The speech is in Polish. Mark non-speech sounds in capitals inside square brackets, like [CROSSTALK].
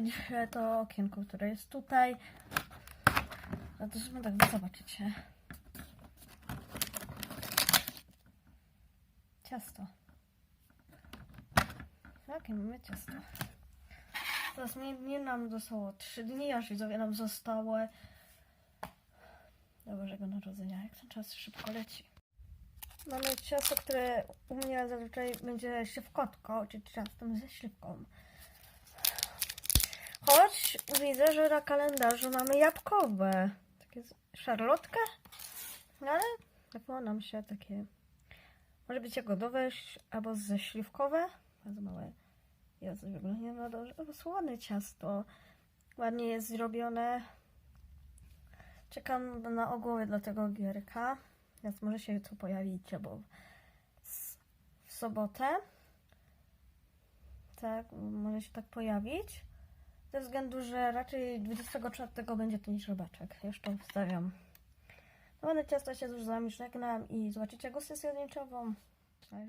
jeszcze [LAUGHS] to okienko, które jest tutaj. No to sobie tak zobaczycie. Ciasto. Jakie mamy ciasto? Teraz mi dni nam zostało 3 dni, aż widzowie nam zostały do Bożego Narodzenia. Jak ten czas szybko leci. Mamy ciasto, które u mnie zazwyczaj będzie śliwkotko, czyli ciastem ze śliwką. Choć widzę, że na kalendarzu mamy jabłkowe. Takie szarlotkę. No ale dało nam się takie... Może być jagodowe albo ze śliwkowe. Bardzo małe. Jezu, wygląda ma dobrze. O, słone ciasto. Ładnie jest zrobione. Czekam na ogóły dla tego gierka. Więc może się tu pojawić, bo w sobotę. Tak, może się tak pojawić. Ze względu, że raczej 24 będzie to niż robaczek. Jeszcze wstawiam. Mamy ciasto się już z żegnam i zobaczycie go sesję zdjęciową. No i